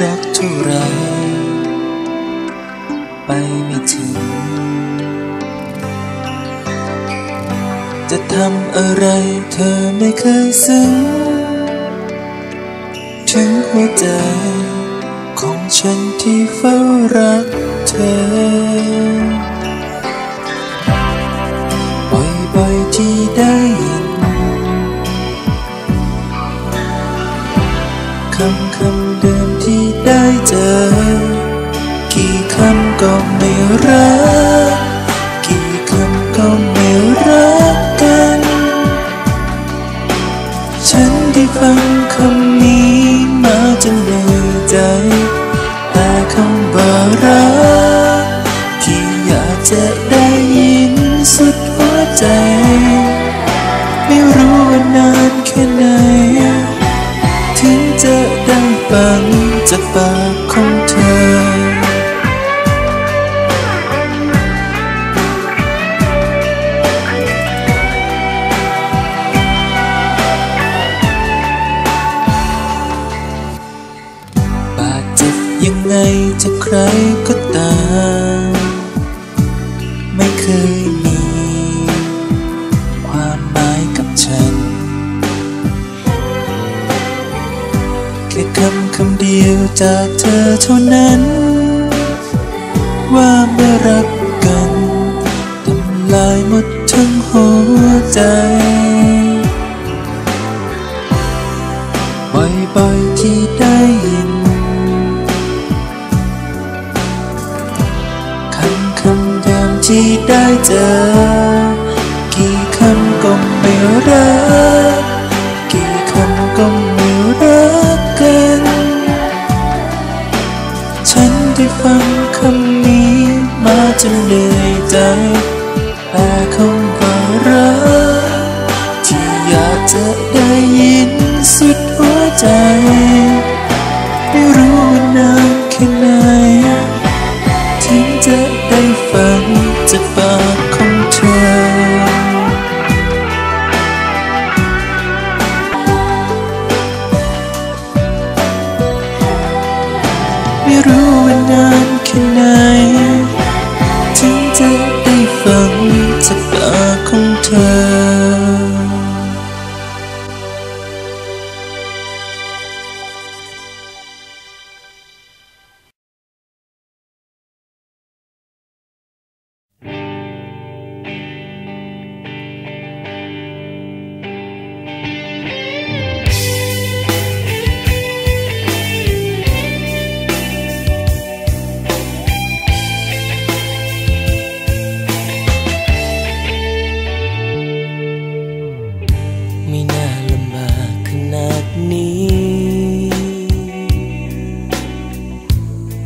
รักเท่าไร ไปไม่ถึง จะทำอะไรเธอไม่เคยซึ้ง ถึงหัวใจของฉันที่เฝ้ารักเธอ บ่อยๆที่ได้ยินคำคำเดิม ได้เจอ กี่คำก็ไม่รัก กี่คำก็ไม่รักกัน ฉันได้ฟังคำนี้มาจนเหนื่อยใจ แต่คำว่ารัก ที่อยากจะได้ยินสุดหัวใจ ไงจะใครก็ตาม ไม่เคยมี ความหมายกับฉัน แค่คำคำเดียวจากเธอเท่านั้น ว่าเมื่อรักกันทำลายหมดทั้งหัวใจ ที่ได้เจอ กี่คำก็ไม่รัก กี่คำก็ไม่รักกัน ฉันได้ฟังคำนี้มาจนเหนื่อยใจ แต่คำว่ารัก ที่อยากจะได้ยินสุดหัวใจ ไม่รู้ว่านานแค่ไหน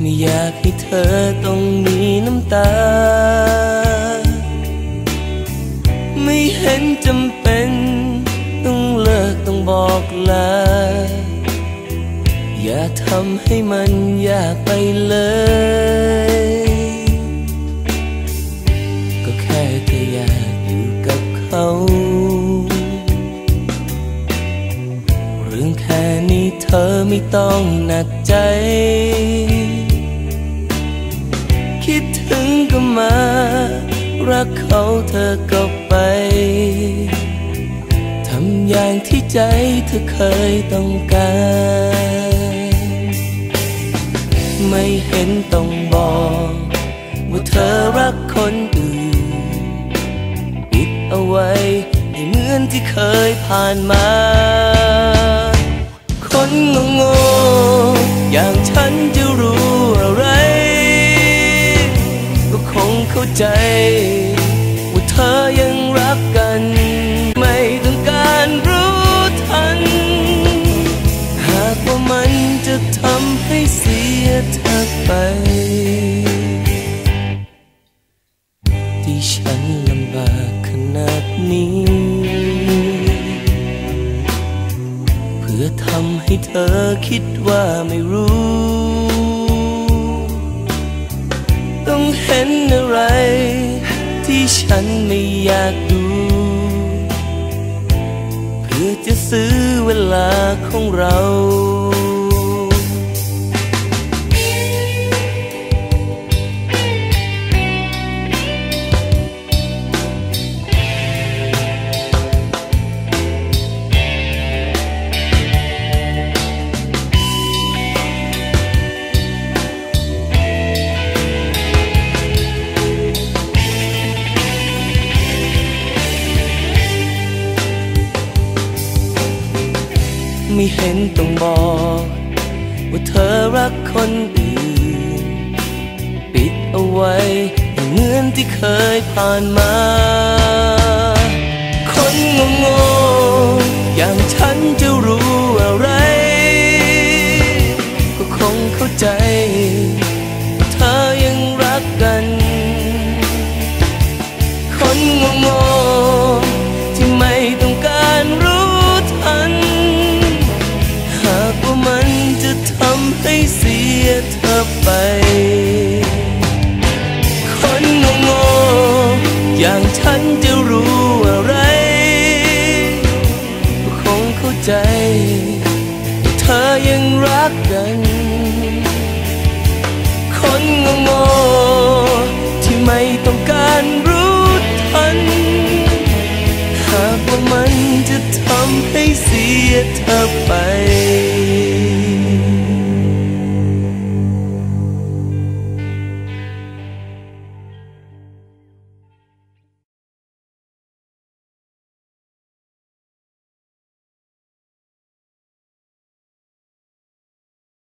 ไม่อยากให้เธอต้องมีน้ำตา ไม่เห็นจำเป็น ต้องเลิกต้องบอกลา อย่าทำให้มันยากไปเลย ก็แค่เธออยากอยู่กับเขาเรื่องแค่นี้เธอไม่ต้องหนักใจ มา รักเขาเธอก็ไป ทำอย่างที่ใจเธอเคยต้องการ ไม่เห็นต้องบอกว่าเธอรักคนอื่น ปิดเอาไว้ให้เหมือนที่เคยผ่านมา คนโง่ๆอย่างฉันจะ ไป ที่ฉันลำบากขนาดนี้ เพื่อทำให้เธอคิดว่าไม่รู้ ต้องเห็นอะไร ที่ฉันไม่อยากดู เพื่อจะซื้อเวลาของเรา ไม่เห็นต้องบอก ว่าเธอรักคนอื่น ปิดเอาไว้เหมือนที่เคยผ่านมา คนงงๆอย่างฉันจะรู้ อย่างฉันจะรู้อะไร คงเข้าใจ เธอยังรักกัน คนงงๆที่ไม่ต้องการรู้ทัน หากว่ามันจะทำให้เสียเธอไป